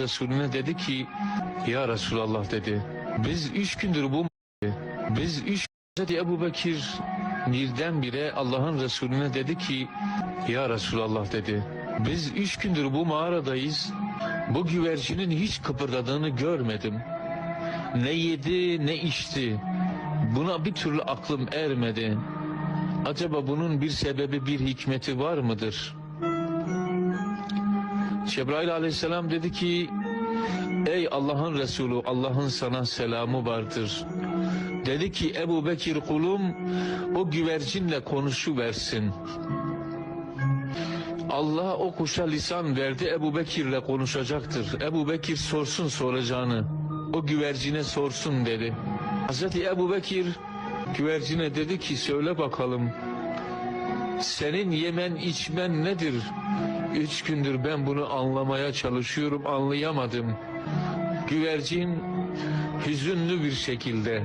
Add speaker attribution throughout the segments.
Speaker 1: Resulüne dedi ki ya Resulallah dedi biz üç gündür bu biz üç Hazreti Ebu Bekir birdenbire Allah'ın Resulüne dedi ki ya Resulallah dedi biz üç gündür bu mağaradayız bu güvercinin hiç kıpırdadığını görmedim. Ne yedi ne içti. Buna bir türlü aklım ermedi. Acaba bunun bir sebebi bir hikmeti var mıdır?'' Cebrail aleyhisselam dedi ki Ey Allah'ın Resulü Allah'ın sana selamı vardır. Dedi ki Ebu Bekir kulum o güvercinle konuşuversin. Allah o kuşa lisan verdi Ebu Bekir'le konuşacaktır. Ebu Bekir sorsun soracağını. O güvercine sorsun dedi. Hazreti Ebu Bekir güvercine dedi ki söyle bakalım senin yemen içmen nedir? Üç gündür ben bunu anlamaya çalışıyorum, anlayamadım. Güvercin hüzünlü bir şekilde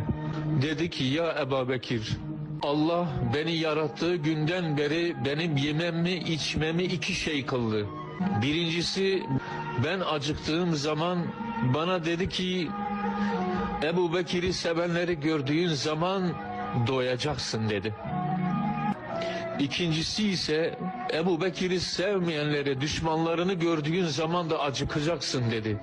Speaker 1: dedi ki ya Ebu Bekir, Allah beni yarattığı günden beri benim yememi içmemi iki şey kıldı. Birincisi ben acıktığım zaman bana dedi ki Ebu Bekir'i sevenleri gördüğün zaman doyacaksın dedi. İkincisi ise Ebu Bekir'i sevmeyenleri, düşmanlarını gördüğün zaman da acıkacaksın dedi.